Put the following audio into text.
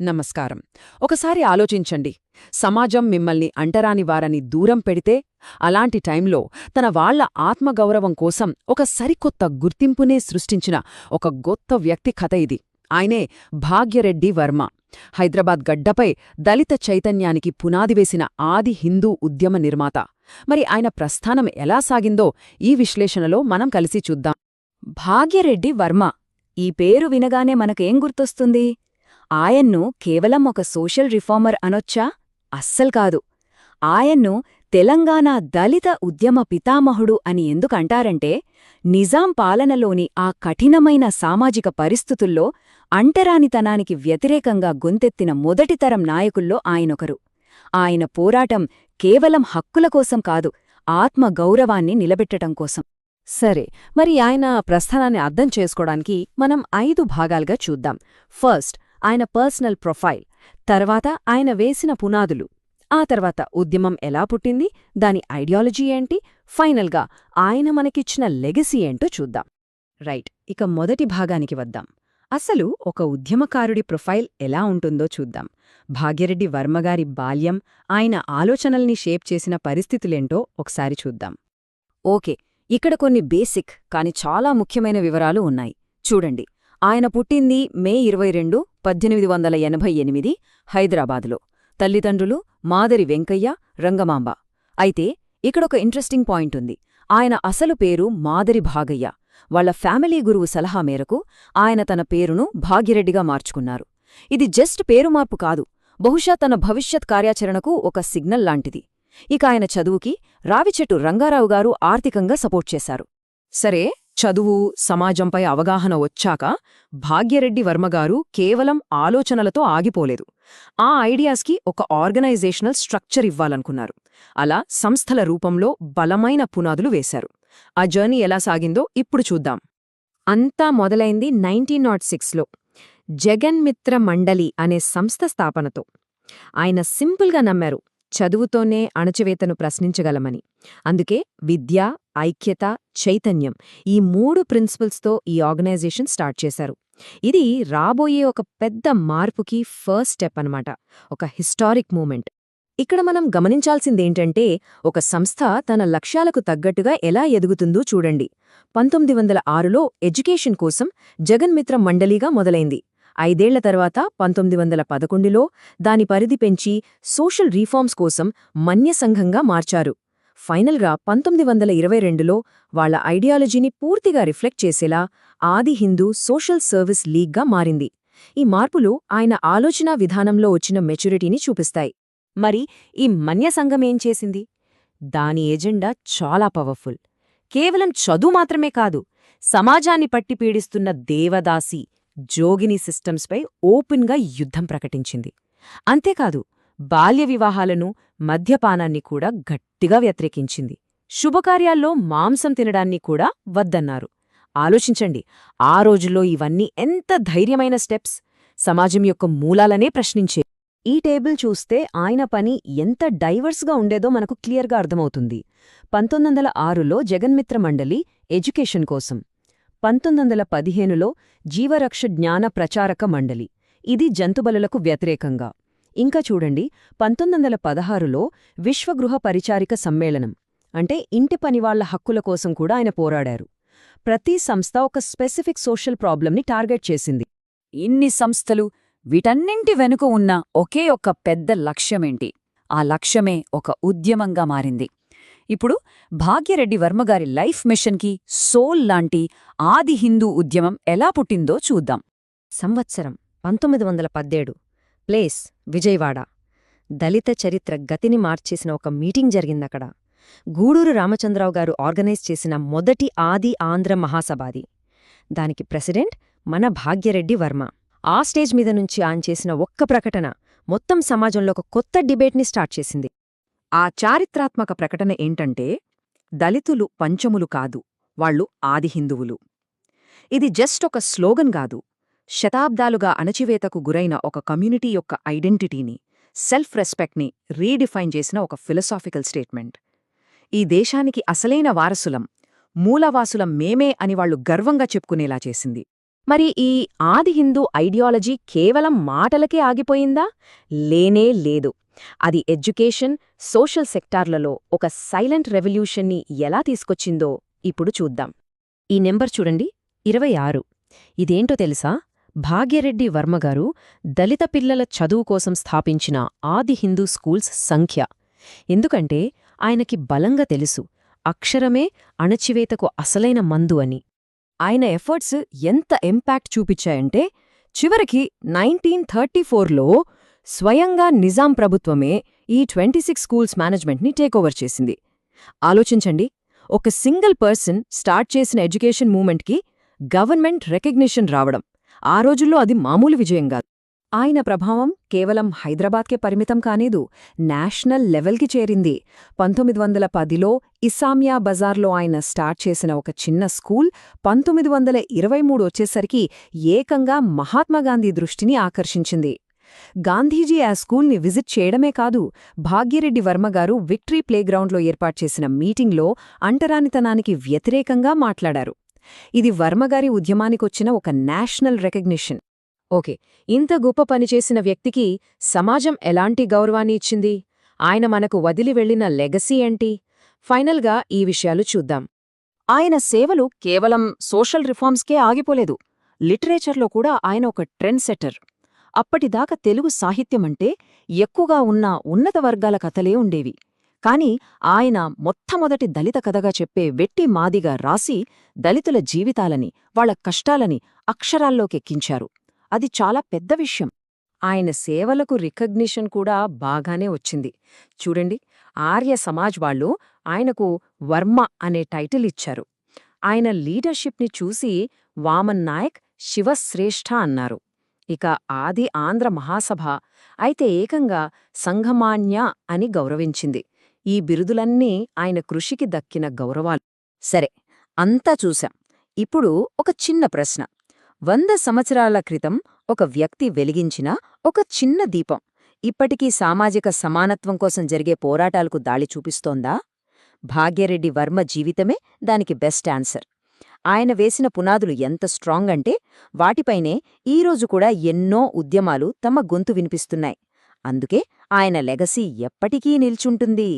నమస్కారం. ఒకసారి ఆలోచించండి. సమాజం మిమ్మల్ని అంటరాని వారని దూరం పెడితే అలాంటి టైంలో తన వాళ్ళ ఆత్మగౌరవం కోసం ఒక సరికొత్త గుర్తింపునే సృష్టించిన ఒక గొత్త వ్యక్తి కథ ఇది. ఆయనే భాగ్యరెడ్డి వర్మ. హైదరాబాద్ గడ్డపై దళిత చైతన్యానికి పునాదివేసిన ఆది హిందూ ఉద్యమ నిర్మాత. మరి ఆయన ప్రస్థానం ఎలా సాగిందో ఈ విశ్లేషణలో మనం కలిసి చూద్దాం. భాగ్యరెడ్డి వర్మ. ఈ పేరు వినగానే మనకేం గుర్తొస్తుంది? ఆయన్ను కేవలం ఒక సోషల్ రిఫార్మర్ అనొచ్చా? అస్సలు కాదు. ఆయన్ను తెలంగాణ దళిత ఉద్యమ పితామహుడు అని ఎందుకంటారంటే నిజాం పాలనలోని ఆ కఠినమైన సామాజిక పరిస్థితుల్లో అంటరానితనానికి వ్యతిరేకంగా గొంతెత్తిన మొదటితరం నాయకుల్లో ఆయనొకరు. ఆయన పోరాటం కేవలం హక్కుల కోసం కాదు ఆత్మ గౌరవాన్ని నిలబెట్టటం కోసం. సరే మరి ఆయన ప్రస్థానాన్ని అర్థం చేసుకోవడానికి మనం ఐదు భాగాలుగా చూద్దాం. ఫస్ట్ ఆయన పర్సనల్ ప్రొఫైల్ తర్వాత ఆయన వేసిన పునాదులు. ఆ తర్వాత ఉద్యమం ఎలా పుట్టింది దాని ఐడియాలజీ ఏంటి ఫైనల్గా ఆయన మనకిచ్చిన లెగసీ ఏంటో చూద్దాం. రైట్ ఇక మొదటి భాగానికి వద్దాం. అసలు ఒక ఉద్యమకారుడి ప్రొఫైల్ ఎలా ఉంటుందో చూద్దాం. భాగ్యరెడ్డి వర్మగారి బాల్యం ఆయన ఆలోచనల్ని షేప్ చేసిన పరిస్థితులేంటో ఒకసారి చూద్దాం. ఓకే ఇక్కడ కొన్ని బేసిక్ కాని చాలా ముఖ్యమైన వివరాలు ఉన్నాయి. చూడండి. ఆయన పుట్టింది మే ఇరవై రెండు పద్దెనిమిది వందల ఎనభై ఎనిమిది హైదరాబాదులో. తల్లిదండ్రులు మాదరి వెంకయ్య రంగమాంబ. అయితే ఇక్కడొక ఇంట్రెస్టింగ్ పాయింట్ ఉంది. ఆయన అసలు పేరు మాదరి భాగయ్య. వాళ్ళ ఫ్యామిలీ గురువు సలహా మేరకు ఆయన తన పేరును భాగ్యరెడ్డిగా మార్చుకున్నారు. ఇది జస్ట్ పేరు మార్పు కాదు బహుశా తన భవిష్యత్ కార్యాచరణకు ఒక సిగ్నల్ లాంటిది. ఇక ఆయన చదువుకి రావిచెట్టు రంగారావు గారు ఆర్థికంగా సపోర్ట్ చేశారు. సరే చదువు సమాజంపై అవగాహన వచ్చాక భాగ్యరెడ్డి వర్మగారు కేవలం ఆలోచనలతో ఆగిపోలేదు. ఆ ఐడియాస్కి ఒక ఆర్గనైజేషనల్ స్ట్రక్చర్ ఇవ్వాలనుకున్నారు. అలా సంస్థల రూపంలో బలమైన పునాదులు వేశారు. ఆ జర్నీ ఎలా సాగిందో ఇప్పుడు చూద్దాం. అంతా మొదలైంది నైన్టీన్ నాట్ సిక్స్లో. జగన్మిత్ర మండలి అనే సంస్థ స్థాపనతో. ఆయన సింపుల్గా నమ్మారు. చదువుతోనే అణచివేతను ప్రశ్నించగలమని. అందుకే విద్య ఐక్యత చైతన్యం ఈ మూడు ప్రిన్సిపల్స్తో ఈ ఆర్గనైజేషన్ స్టార్ట్ చేశారు. ఇది రాబోయే ఒక పెద్ద మార్పుకి ఫస్ట్ స్టెప్ అనమాట ఒక హిస్టారిక్ మూమెంట్. ఇక్కడ మనం గమనించాల్సిందేంటంటే ఒక సంస్థ తన లక్ష్యాలకు తగ్గట్టుగా ఎలా ఎదుగుతుందో చూడండి. పంతొమ్మిది వందల ఆరులో ఎడ్యుకేషన్ కోసం జగన్మిత్ర మండలిగా మొదలైంది. ఐదేళ్ళ తర్వాత పంతొమ్మిది వందల పదకొండులో దాని పరిధి పెంచి సోషల్ రీఫార్మ్స్ కోసం మన్య సంఘంగా మార్చారు. ఫైనల్గా పంతొమ్మిది వందల ఇరవై రెండులో వాళ్ళ ఐడియాలజీని పూర్తిగా రిఫ్లెక్ట్ చేసేలా ఆది హిందూ సోషల్ సర్వీస్ లీగ్గా మారింది. ఈ మార్పులు ఆయన ఆలోచనా విధానంలో వచ్చిన మెచ్యూరిటీని చూపిస్తాయి. మరి ఈ మన్య చేసింది? దాని ఎజెండా చాలా పవర్ఫుల్. కేవలం చదువు మాత్రమే కాదు సమాజాన్ని పట్టి పీడిస్తున్న దేవదాసి జోగిని సిస్టమ్స్పై ఓపెన్గా యుద్ధం ప్రకటించింది. అంతేకాదు బాల్య వివాహాలను మద్యపానాన్ని కూడా గట్టిగా వ్యతిరేకించింది. శుభకార్యాల్లో మాంసం తినడాన్ని కూడా వద్దన్నారు. ఆలోచించండి ఆ రోజుల్లో ఇవన్నీ ఎంత ధైర్యమైన స్టెప్స్! సమాజం యొక్క మూలాలనే ప్రశ్నించే ఈ టేబుల్ చూస్తే ఆయన పని ఎంత డైవర్స్గా ఉండేదో మనకు క్లియర్గా అర్థమవుతుంది. పంతొమ్మిదొందల ఆరులో జగన్మిత్ర మండలి ఎడ్యుకేషన్ కోసం పంతొమ్మిదొందల పదిహేనులో జీవరక్ష జ్ఞాన ప్రచారక మండలి. ఇది జంతుబలులకు వ్యతిరేకంగా. ఇంకా చూడండి పంతొమ్మిదొందల పదహారులో విశ్వగృహ పరిచారిక సమ్మేళనం. అంటే ఇంటి పనివాళ్ళ హక్కుల కోసం కూడా ఆయన పోరాడారు. ప్రతి సంస్థ ఒక స్పెసిఫిక్ సోషల్ ప్రాబ్లంని టార్గెట్ చేసింది. ఇన్ని సంస్థలు వీటన్నింటి వెనుక ఉన్న ఒకే ఒక్క పెద్ద లక్ష్యమేంటి? ఆ లక్ష్యమే ఒక ఉద్యమంగా మారింది. ఇప్పుడు భాగ్యరెడ్డి వర్మగారి లైఫ్ మిషన్కి సోల్ లాంటి ఆది హిందూ ఉద్యమం ఎలా పుట్టిందో చూద్దాం. సంవత్సరం పంతొమ్మిది వందల పద్దేడు ప్లేస్ విజయవాడ. దళిత చరిత్ర గతిని మార్చేసిన ఒక మీటింగ్ జరిగిందక్కడ. గూడూరు రామచంద్రరావు గారు ఆర్గనైజ్ చేసిన మొదటి ఆది ఆంధ్ర మహాసభాది. దానికి ప్రెసిడెంట్ మన భాగ్యరెడ్డి వర్మ. ఆ స్టేజ్ మీద నుంచి ఆన్ చేసిన ఒక్క ప్రకటన మొత్తం సమాజంలో ఒక కొత్త డిబేట్ని స్టార్ట్ చేసింది. ఆ చారిత్రాత్మక ప్రకటన ఏంటంటే దళితులు పంచములు కాదు వాళ్ళు ఆది హిందువులు. ఇది జస్ట్ ఒక స్లోగన్ కాదు శతాబ్దాలుగా అణచివేతకు గురైన ఒక కమ్యూనిటీ యొక్క ఐడెంటిటీని సెల్ఫ్ రెస్పెక్ట్ని రీడిఫైన్ చేసిన ఒక ఫిలసాఫికల్ స్టేట్మెంట్. ఈ దేశానికి అసలైన వారసులం మూలవాసులం మేమే అని వాళ్ళు గర్వంగా చెప్పుకునేలా చేసింది. మరి ఈ ఆది హిందూ ఐడియాలజీ కేవలం మాటలకే ఆగిపోయిందా? లేనే లేదు. అది ఎడ్యుకేషన్ సోషల్ సెక్టార్లలో ఒక సైలెంట్ రెవల్యూషన్ని ఎలా తీసుకొచ్చిందో ఇప్పుడు చూద్దాం. ఈ నెంబర్ చూడండి ఇరవై ఆరు. ఇదేంటో తెలుసా? భాగ్యరెడ్డి వర్మగారు దళిత పిల్లల చదువు కోసం స్థాపించిన ఆది హిందూ స్కూల్స్ సంఖ్య. ఎందుకంటే ఆయనకి బలంగా తెలుసు అక్షరమే అణచివేతకు అసలైన మందు అని. ఆయన ఎఫర్ట్స్ ఎంత ఇంపాక్ట్ చూపించాయంటే చివరికి నైన్టీన్ థర్టీ ఫోర్లో స్వయంగా నిజాం ప్రభుత్వమే ఈ ట్వంటీ సిక్స్ స్కూల్స్ మేనేజ్మెంట్ని టేకోవర్ చేసింది. ఆలోచించండి ఒక సింగిల్ పర్సన్ స్టార్ట్ చేసిన ఎడ్యుకేషన్ మూమెంట్కి గవర్నమెంట్ రికగ్నిషన్ రావడం ఆ రోజుల్లో అది మామూలు విజయం కాదు. ఆయన ప్రభావం కేవలం హైదరాబాద్కే పరిమితం కానేదు నేషనల్ లెవెల్కి చేరింది. పంతొమ్మిది వందల పదిలో ఇసామియా బజార్లో ఆయన స్టార్ట్ చేసిన ఒక చిన్న స్కూల్ పంతొమ్మిది వందల ఇరవై మూడు వచ్చేసరికి ఏకంగా మహాత్మాగాంధీ దృష్టిని ఆకర్షించింది. గాంధీజీ ఆ స్కూల్ని విజిట్ చేయడమే కాదు భాగ్యరెడ్డి వర్మగారు విక్టరీ ప్లేగ్రౌండ్లో ఏర్పాటు చేసిన మీటింగ్లో అంటరానితనానికి వ్యతిరేకంగా మాట్లాడారు. ఇది వర్మగారి ఉద్యమానికొచ్చిన ఒక నేషనల్ రికగ్నిషన్. ఓకే ఇంత గొప్ప పనిచేసిన వ్యక్తికి సమాజం ఎలాంటి గౌరవాన్ని ఇచ్చింది? ఆయన మనకు వదిలి వెళ్ళిన లెగసీ ఏంటి? ఫైనల్గా ఈ విషయాలు చూద్దాం. ఆయన సేవలు కేవలం సోషల్ రిఫార్మ్స్కే ఆగిపోలేదు. లిటరేచర్లో కూడా ఆయన ఒక ట్రెండ్ సెటర్ అప్పటిదాకా తెలుగు సాహిత్యమంటే ఎక్కువగా ఉన్న ఉన్నత వర్గాల కథలే ఉండేవి. కాని ఆయన మొట్టమొదటి దళిత కథగా చెప్పే వెట్టి మాదిగా రాసి దళితుల జీవితాలని వాళ్ళ కష్టాలని అక్షరాల్లోకెక్కించారు అది చాలా పెద్ద విషయం. ఆయన సేవలకు రికగ్నిషన్ కూడా బాగానే వచ్చింది. చూడండి ఆర్య సమాజ్ వాళ్ళు ఆయనకు వర్మ అనే టైటిల్ ఇచ్చారు. ఆయన లీడర్షిప్ని చూసి వామన్ నాయక్ శివశ్రేష్ఠ అన్నారు. ఇక ఆది ఆంధ్ర మహాసభ అయితే ఏకంగా సంఘమాన్య అని గౌరవించింది. ఈ బిరుదులన్నీ ఆయన కృషికి దక్కిన గౌరవాలు. సరే అంతా చూశాం. ఇప్పుడు ఒక చిన్న ప్రశ్న. వంద సంవత్సరాల క్రితం ఒక వ్యక్తి వెలిగించిన ఒక చిన్న దీపం ఇప్పటికీ సామాజిక సమానత్వం కోసం జరిగే పోరాటాలకు దాడి చూపిస్తోందా? భాగ్యరెడ్డి వర్మ జీవితమే దానికి బెస్ట్ ఆన్సర్. ఆయన వేసిన పునాదులు ఎంత స్ట్రాంగ్ అంటే వాటిపైనే ఈరోజు కూడా ఎన్నో ఉద్యమాలు తమ గొంతు వినిపిస్తున్నాయి. అందుకే ఆయన లెగసీ ఎప్పటికీ నిల్చుంటుంది.